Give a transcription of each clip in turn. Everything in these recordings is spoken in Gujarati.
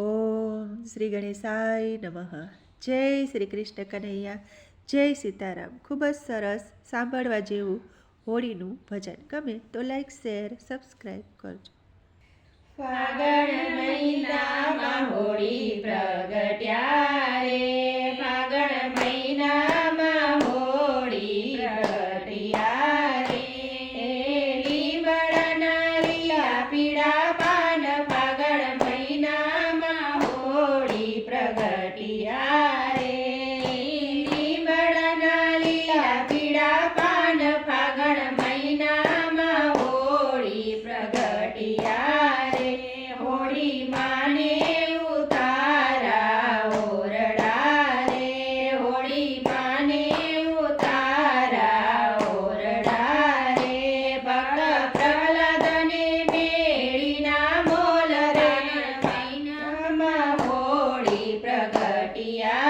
ઓમ શ્રી ગણેશાય નમઃ. જય શ્રી કૃષ્ણ કનૈયા. જય સીતારામ. ખૂબ જ સરસ સાંભળવા જેવું હોળીનું ભજન. ગમે તો લાઈક શેર સબસ્ક્રાઈબ કરજો. ફાગણ મહિનામાં હોળી પ્રગટ્યા ફાગણ મહિનામાં હોળી પ્રગટ્યા રે. લીમડાના પીડા Yeah. Yeah.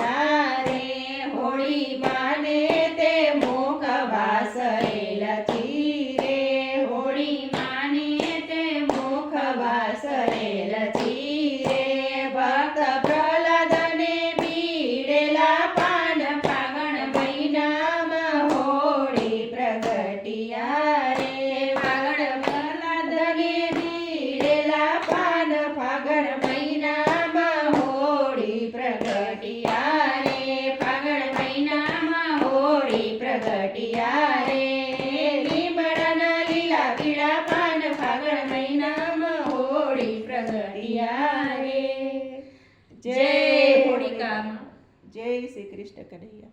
Yeah. જય હોળિકા જય શ્રી કૃષ્ણ કનૈયા.